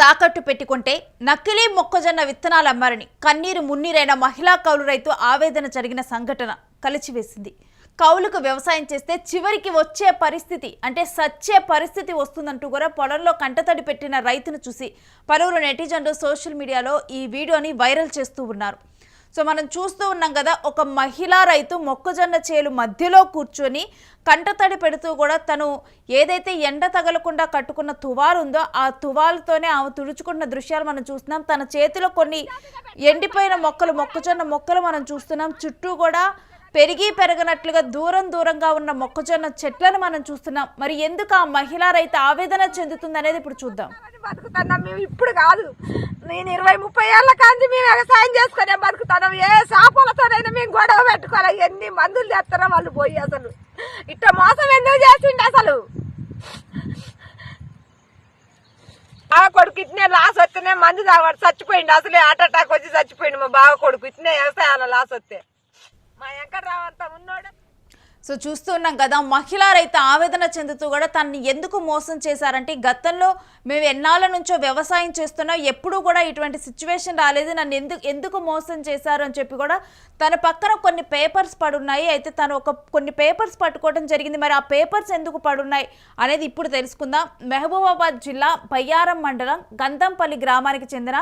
తాకట్టు పెట్టుకుంటే నకిలీ మొక్కజొన్న విత్తనాలు అమ్మారని కన్నీరు మున్నీరైన మహిళా కౌలు రైతు ఆవేదన జరిగిన సంఘటన కలిచివేసింది. కౌలుకు వ్యవసాయం చేస్తే చివరికి వచ్చే పరిస్థితి అంటే సచ్చే పరిస్థితి వస్తుందంటూ కూడా పొలంలో కంటతడి పెట్టిన రైతును చూసి పలువురు నెటిజన్లు సోషల్ మీడియాలో ఈ వీడియోని వైరల్ చేస్తూ ఉన్నారు. సో మనం చూస్తూ ఉన్నాం కదా ఒక మహిళా రైతు మొక్కజొన్న చేలు మధ్యలో కూర్చొని కంటతడి పెడుతూ కూడా తను ఏదైతే ఎండ తగలకుండా కట్టుకున్న తువాలు ఉందో ఆ తువాలుతోనే ఆమె తుడుచుకున్న దృశ్యాలు మనం చూస్తున్నాం. తన చేతిలో కొన్ని ఎండిపోయిన మొక్కలు మొక్కజొన్న మొక్కలు మనం చూస్తున్నాం. చుట్టూ కూడా పెరిగి పెరగనట్లుగా దూరం దూరంగా ఉన్న మొక్కజొన్న చెట్లను మనం చూస్తున్నాం. మరి ఎందుకు ఆ మహిళా రైతు ఆవేదన చెందుతుంది అనేది ఇప్పుడు చూద్దాం. అని బతుకుతున్నాం. మేము ఇప్పుడు కాదు. నేను ఇరవై ముప్పై ఏళ్ళ కాంచి మేము వ్యవసాయం చేసుకునే బతుకుతున్నాం. ఏ చేపలతోనైనా మేము గొడవ పెట్టుకోవాలి. ఎన్ని మందులు తెస్తారో వాళ్ళు పోయి అసలు. ఇట్ట మోసం ఎందుకు చేసిండు అసలు? ఆ కొడుకు ఇట్నే లాస్ వస్తేనే మందు తాగాడు. చచ్చిపోయిండు. అసలే హార్ట్ అటాక్ వచ్చి చచ్చిపోయిండు మా బావ కొడుకు. ఇట్నే వ్యవసాయాల లాస్ వస్తే. మా వెంకట్రావు అంతా ఉన్నాడు. సో చూస్తున్నాం కదా మహిళా రైతు ఆవేదన చెందుతూ కూడా తనని ఎందుకు మోసం చేశారంటే గతంలో మేము ఎన్నాళ్ళ నుంచో వ్యవసాయం చేస్తున్నాం ఎప్పుడూ కూడా ఇటువంటి సిచ్యువేషన్ రాలేదు నన్ను ఎందుకు ఎందుకు మోసం చేశారు అని చెప్పి కూడా తన పక్కన కొన్ని పేపర్స్ పడున్నాయి. అయితే తను ఒక కొన్ని పేపర్స్ పట్టుకోవడం జరిగింది. మరి ఆ పేపర్స్ ఎందుకు పడున్నాయి అనేది ఇప్పుడు తెలుసుకుందాం. మహబూబాబాద్ జిల్లా బయ్యారం మండలం గంధంపల్లి గ్రామానికి చెందిన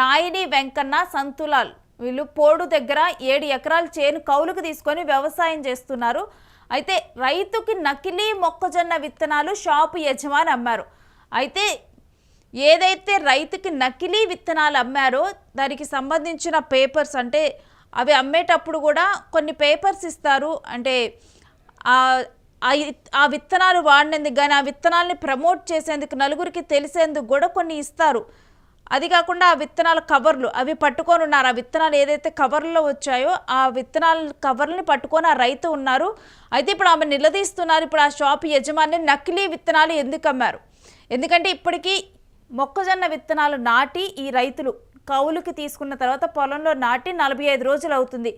నాయిని వెంకన్న సంతులాల్. వీళ్ళు పోడు దగ్గర ఏడు ఎకరాల చేను కౌలుకు తీసుకొని వ్యవసాయం చేస్తున్నారు. అయితే రైతుకి నకిలీ మొక్కజొన్న విత్తనాలు షాపు యజమాని అమ్మారు. అయితే ఏదైతే రైతుకి నకిలీ విత్తనాలు అమ్మారో దానికి సంబంధించిన పేపర్స్ అంటే అవి అమ్మేటప్పుడు కూడా కొన్ని పేపర్స్ ఇస్తారు. అంటే ఆ- ఆ విత్తనాలు వాడినందుకు కానీ ఆ విత్తనాల్ని ప్రమోట్ చేసేందుకు నలుగురికి తెలిసేందుకు కూడా కొన్ని ఇస్తారు. అది కాకుండా ఆ విత్తనాల కవర్లు అవి పట్టుకొని ఉన్నారు. ఆ విత్తనాలు ఏదైతే కవర్లో వచ్చాయో ఆ విత్తనాల కవర్లని పట్టుకొని ఆ రైతు ఉన్నారు. అయితే ఇప్పుడు ఆమె నిలదీస్తున్నారు. ఇప్పుడు ఆ షాప్ యజమాని నకిలీ విత్తనాలు ఎందుకు అమ్మారు? ఎందుకంటే ఇప్పటికీ మొక్కజొన్న విత్తనాలు నాటి ఈ రైతులు కౌలుకి తీసుకున్న తర్వాత పొలంలో నాటి నలభై ఐదు రోజులు అవుతుంది.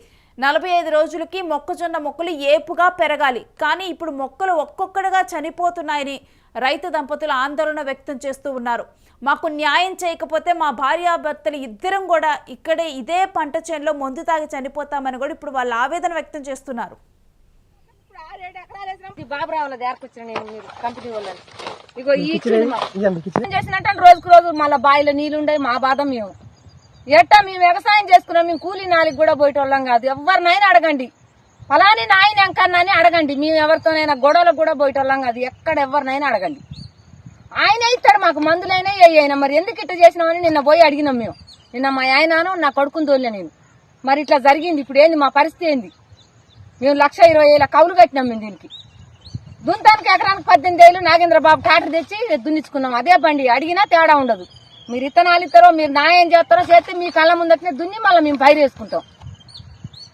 నలభై ఐదు రోజులకి మొక్కజొన్న మొక్కలు ఏపుగా పెరగాలి. కానీ ఇప్పుడు మొక్కలు ఒక్కొక్కటిగా చనిపోతున్నాయని రైతు దంపతులు ఆందోళన వ్యక్తం చేస్తూ ఉన్నారు. మాకు న్యాయం చేయకపోతే మా భార్యాభర్తలు ఇద్దరం కూడా ఇక్కడే ఇదే పంట చేనులో మందు తాగి చనిపోతామని కూడా ఇప్పుడు వాళ్ళు ఆవేదన వ్యక్తం చేస్తున్నారు. ఇప్పుడు ఆరేడు ఎకరాలు వేసినాం. ఈ బాబురావు వాళ్ళ దగ్గరకు వచ్చిన నేను మీరు కంపెనీ వాళ్ళని. ఇగో ఈ చేసినట్టు రోజుకు రోజు మళ్ళీ బావిలో నీళ్ళు ఉండే మా బాధ మేము. ఎట్టా మేము వ్యవసాయం చేసుకున్నాం మేము కూలీ నాలుగు కూడా పోయేటోళ్ళం కాదు. ఎవరినైనా అడగండి. ఫలాని నాయన ఎంకన్నాని అడగండి. మేము ఎవరితోనైనా గొడవలకు కూడా పోయేటోళ్ళం కాదు. ఎక్కడ ఎవరినైనా అడగండి. ఆయన ఇస్తాడు మాకు మందులైనా ఏ అయినా మరి ఎందుకు ఇట్ట చేసినామని నిన్న పోయి అడిగినాం మేము. నిన్న మా ఆయనను నా కొడుకుని తోలే నేను. మరి ఇట్లా జరిగింది. ఇప్పుడు ఏంది? మా పరిస్థితి ఏంది? మేము లక్ష ఇరవై వేల కౌలు కట్టినాం మేము దీనికి. దుంతానికి ఎకరానికి పద్దెనిమిది వేలు నాగేంద్ర బాబు ట్రాక్టర్ తెచ్చి దున్నిచ్చుకున్నాం. అదే బండి. అడిగినా తేడా ఉండదు. మీరు ఇత్తనాలు ఇస్తారో మీరు న్యాయం చేస్తారో చేస్తే మీ కళ్ళ ముందటనే దున్ని మళ్ళీ మేము పైరు వేసుకుంటాం.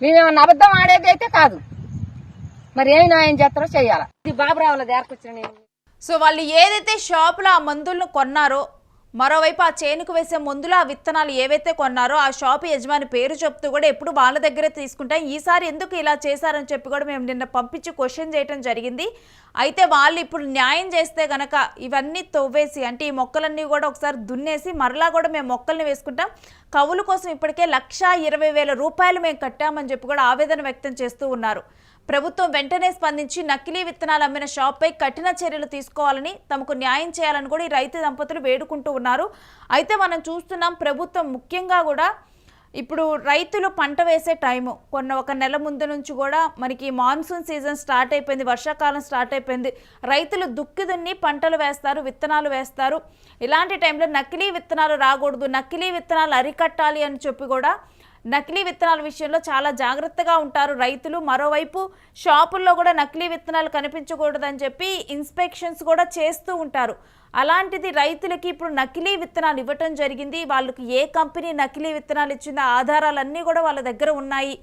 మేమేమన్నా అబద్ధం ఆడేది అయితే కాదు. మరి ఏమి న్యాయం చేస్తారో చేయాలా? ఇది బాబురావుల దగ్గరకు వచ్చిన నేను. సో వాళ్ళు ఏదైతే షాపులో ఆ మందులను కొన్నారో మరోవైపు ఆ చేనుకు వేసే ముందులో ఆ విత్తనాలు ఏవైతే కొన్నారో ఆ షాప్ యజమాని పేరు చెప్తూ కూడా ఎప్పుడు వాళ్ళ దగ్గరే తీసుకుంటాం ఈసారి ఎందుకు ఇలా చేశారని చెప్పి కూడా మేము నిన్న పంపించి క్వశ్చన్ చేయడం జరిగింది. అయితే వాళ్ళు ఇప్పుడు న్యాయం చేస్తే గనక ఇవన్నీ తవ్వేసి అంటే ఈ మొక్కలన్నీ కూడా ఒకసారి దున్నేసి మరలా కూడా మేము మొక్కల్ని వేసుకుంటాం. కవుల కోసం ఇప్పటికే లక్షా ఇరవై వేల రూపాయలు మేము కట్టామని చెప్పి కూడా ఆవేదన వ్యక్తం చేస్తూ ఉన్నారు. ప్రభుత్వం వెంటనే స్పందించి నకిలీ విత్తనాలు అమ్మిన షాప్పై కఠిన చర్యలు తీసుకోవాలని తమకు న్యాయం చేయాలని కూడా ఈ రైతు దంపతులు వేడుకుంటూ ఉన్నారు. అయితే మనం చూస్తున్నాం ప్రభుత్వం ముఖ్యంగా కూడా ఇప్పుడు రైతులు పంట వేసే టైము. కొన్న ఒక నెల ముందు నుంచి కూడా మనకి మాన్సూన్ సీజన్ స్టార్ట్ అయిపోయింది వర్షాకాలం స్టార్ట్ అయిపోయింది. రైతులు దుక్కి దున్ని పంటలు వేస్తారు విత్తనాలు వేస్తారు. ఇలాంటి టైంలో నకిలీ విత్తనాలు రాకూడదు నకిలీ విత్తనాలు అరికట్టాలి అని చెప్పి కూడా నకిలీ విత్తనాల విషయంలో చాలా జాగ్రత్తగా ఉంటారు రైతులు. మరోవైపు షాపుల్లో కూడా నకిలీ విత్తనాలు కనిపించకూడదని చెప్పి ఇన్స్పెక్షన్స్ కూడా చేస్తూ ఉంటారు. అలాంటిది రైతులకి ఇప్పుడు నకిలీ విత్తనాలు ఇవ్వటం జరిగింది. వాళ్ళకి ఏ కంపెనీ నకిలీ విత్తనాలు ఇచ్చిందో ఆధారాలన్నీ కూడా వాళ్ళ దగ్గర ఉన్నాయి.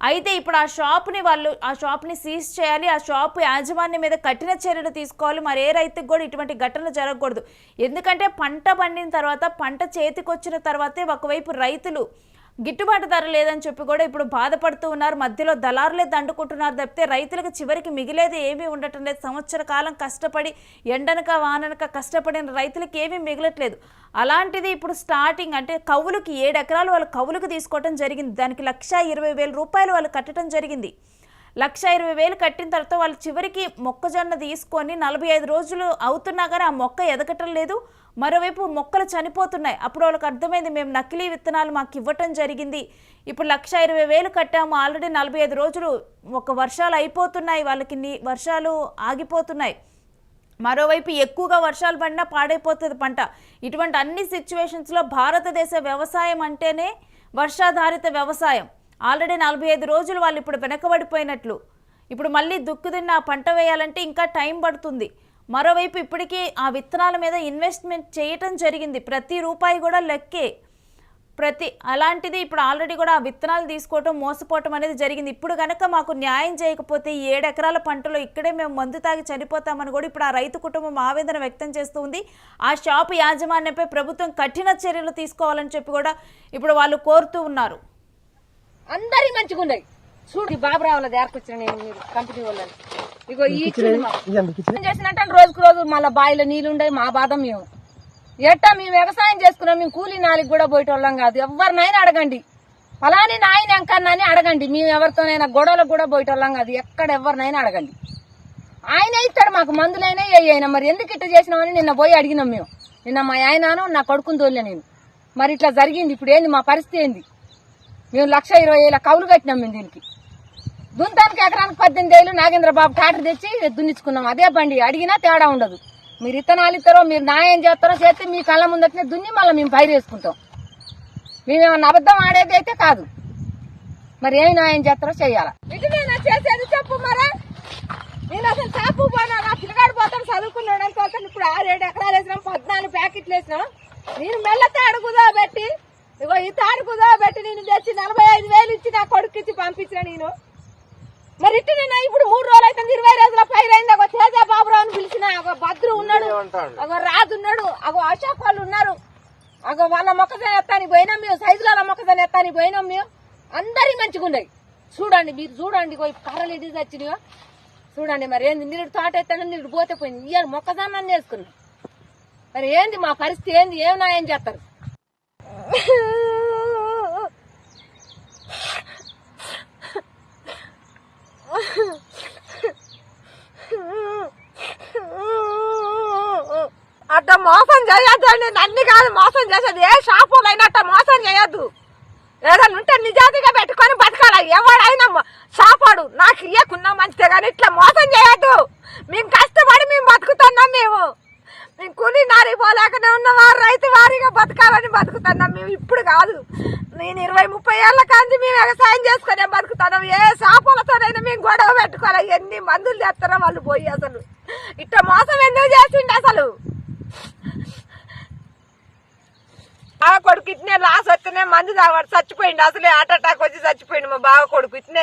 అయితే ఇప్పుడు ఆ షాప్ని వాళ్ళు ఆ షాప్ని సీజ్ చేయాలి. ఆ షాప్ యాజమాన్యం మీద కఠిన చర్యలు తీసుకోవాలి. మరి ఏ రైతుకు కూడా ఇటువంటి ఘటనలు జరగకూడదు. ఎందుకంటే పంట పండిన తర్వాత పంట చేతికొచ్చిన తర్వాతే ఒకవైపు రైతులు గిట్టుబాటు ధర లేదని చెప్పి కూడా ఇప్పుడు బాధపడుతూ ఉన్నారు. మధ్యలో దళారులే దండుకుంటున్నారు తప్పితే రైతులకు చివరికి మిగిలేది ఏమీ ఉండటం లేదు. సంవత్సర కాలం కష్టపడి ఎండనక వాననక కష్టపడిన రైతులకు ఏమీ మిగలట్లేదు. అలాంటిది ఇప్పుడు స్టార్టింగ్ అంటే కవులకి ఏడు ఎకరాలు వాళ్ళు కవులకు తీసుకోవటం జరిగింది. దానికి లక్ష ఇరవై వేల రూపాయలు వాళ్ళు కట్టడం జరిగింది. లక్ష ఇరవై వేలు కట్టిన తర్వాత వాళ్ళు చివరికి మొక్కజొన్న తీసుకొని నలభై ఐదు రోజులు అవుతున్నా కానీ ఆ మొక్క ఎదగటం లేదు. మరోవైపు మొక్కలు చనిపోతున్నాయి. అప్పుడు వాళ్ళకి అర్థమైంది మేము నకిలీ విత్తనాలు మాకు ఇవ్వటం జరిగింది. ఇప్పుడు లక్ష ఇరవై వేలు కట్టాము. ఆల్రెడీ నలభై ఐదు రోజులు ఒక వర్షాలు అయిపోతున్నాయి. వాళ్ళకి నీ వర్షాలు ఆగిపోతున్నాయి. మరోవైపు ఎక్కువగా వర్షాలు పడినా పాడైపోతుంది పంట. ఇటువంటి అన్ని సిచ్యువేషన్స్లో భారతదేశ వ్యవసాయం అంటేనే వర్షాధారిత వ్యవసాయం. ఆల్రెడీ నలభై ఐదు రోజులు వాళ్ళు ఇప్పుడు వెనకబడిపోయినట్లు. ఇప్పుడు మళ్ళీ దుక్కుదిన్న ఆ పంట వేయాలంటే ఇంకా టైం పడుతుంది. మరోవైపు ఇప్పటికీ ఆ విత్తనాల మీద ఇన్వెస్ట్మెంట్ చేయటం జరిగింది. ప్రతి రూపాయి కూడా లెక్కే. ప్రతి అలాంటిది ఇప్పుడు ఆల్రెడీ కూడా ఆ విత్తనాలు తీసుకోవటం మోసపోవటం అనేది జరిగింది. ఇప్పుడు కనుక మాకు న్యాయం చేయకపోతే ఏడెకరాల పంటలో ఇక్కడే మేము మందు తాగి చనిపోతామని కూడా ఇప్పుడు ఆ రైతు కుటుంబం ఆవేదన వ్యక్తం చేస్తూ ఉంది. ఆ షాపు యాజమాన్యంపై ప్రభుత్వం కఠిన చర్యలు తీసుకోవాలని చెప్పి కూడా ఇప్పుడు వాళ్ళు కోరుతూ ఉన్నారు. అందరి మంచిగా ఉన్నాయి చూడు ఈ బాబురావు వాళ్ళ దగ్గరకు వచ్చిన నేను మీరు కంపెనీ వాళ్ళని. ఇగో ఈ చేసినట్టు రోజుకు రోజు మళ్ళీ బావిలో నీళ్ళు ఉండే మా బాధ మేము. ఎట్టా మేము వ్యవసాయం చేసుకున్నాం మేము కూలీ నాలుగు కూడా పోయేటోళ్ళం కాదు. ఎవరినైనా అడగండి. ఫలాని నాయన ఎంకన్నాని అడగండి. మేము ఎవరితోనైనా గొడవలకు కూడా పోయేటోళ్ళం కాదు. ఎక్కడ ఎవరినైనా అడగండి. ఆయన ఇస్తాడు మాకు మందులైనా ఏ అయినా. మరి ఎందుకు ఇట్లా చేసినామని నిన్న పోయి అడిగినాం మేము. నిన్న మా ఆయనను నా కొడుకుని తోలే నేను. మరి ఇట్లా జరిగింది. ఇప్పుడు ఏంది? మా పరిస్థితి ఏంది? మేము లక్ష ఇరవై వేల కౌలు కట్టినాం మేము దీనికి. దుంతానికి ఎకరానికి పద్దెనిమిది వేలు నాగేంద్రబాబు ట్రాక్టర్ తెచ్చి దున్నించుకున్నాం అదే బండి అడిగినా తేడా ఉండదు. మీరు ఇత్తనాలు ఇస్తారో మీరు న్యాయం చేస్తారో చేస్తే మీ కళ్ళ ముందటనే దున్ని మళ్ళీ మేము పైరు వేసుకుంటాం. మేమేమన్నా అబద్ధం ఆడేది అయితే కాదు. మరి ఏమి న్యాయం చేస్తారో చెయ్యాలా? చేసేది చెప్పు మరా. నేను అసలు చాపు పోనా? నా పిల్లగాడు పోతాం చదువుకున్నాడు అనుకోతాను ఇప్పుడు ఆరేడు ఎకరాలు వేసినాం పద్నాలుగు ప్యాకెట్లు వేసినాం. నేను మెల్ల అడుగుదా పెట్టి ఇగో ఈ తాడు కుదా పెట్టి నేను తెచ్చి నలభై ఐదు వేలు ఇచ్చి నా కొడుకు ఇచ్చి పంపించిన నేను. మరి ఇట్టు నేను ఇప్పుడు మూడు రోజులు అయితే ఇరవై రోజుల పైరు అయింది. అగో తేజ బాబురావు అని పిలిచిన అగో భద్రు ఉన్నాడు అగో రాజు ఉన్నాడు అగో అశోక్ వాళ్ళు ఉన్నారు. అగో వాళ్ళ మొక్కజొన్న ఎత్తానికి పోయినాం మేము సైజుల మొక్కజొన్న ఎత్తానికి పోయినాం మేము. అందరి మంచిగా ఉన్నాయి. చూడండి మీరు చూడండి కర్రలు ఇది వచ్చినాయో చూడండి మరి ఏంది నీరు తోట ఎత్తాను నీరు పోతే పోయింది. ఇయ్యాలి మొక్కజొన్న చేసుకున్నాం. మరి ఏంది మా పరిస్థితి ఏంది? ఏం న్యాయం చేస్తారు? అట్ట మోసం చేయొద్దు అండి. నన్ను కాదు మోసం చేసేది. ఏ షాపులు అయినట్ట మోసం చేయొద్దు. ఏదైనా ఉంటే నిజాతిగా పెట్టుకొని బతకాల ఎవడైనా మొ- షాపాడు నాకు ఇయ్యకున్నా మంచిదే కానీ ఇట్లా మోసం చేయొద్దు మేము కష్టపడి మేము బతుకుతున్నాం మేము మేము కూలి నారి పోలేకనే ఉన్నవా రైతు వారిగా బతకాలని బతుకుతున్నాం మేము ఇప్పుడు కాదు నేను ఇరవై ముప్పై ఏళ్ళ కాంచి మేము వ్యవసాయం చేసుకునే బతుకుతున్నాం ఏ షాపులతోనైనా మేము గొడవ పట్టుకోవాలి. ఎన్ని మందులు తెస్తారో వాళ్ళు పోయి అసలు. ఇట్ట మోసం ఎందుకు చేసిండు అసలు? బావ కొడుకు ఇట్నే లాస్ వస్తేనే మందు తాగబడి చచ్చిపోయిండు. అసలే హార్ట్ అటాక్ వచ్చి చచ్చిపోయిండు మా బావ కొడుకు. ఇట్నే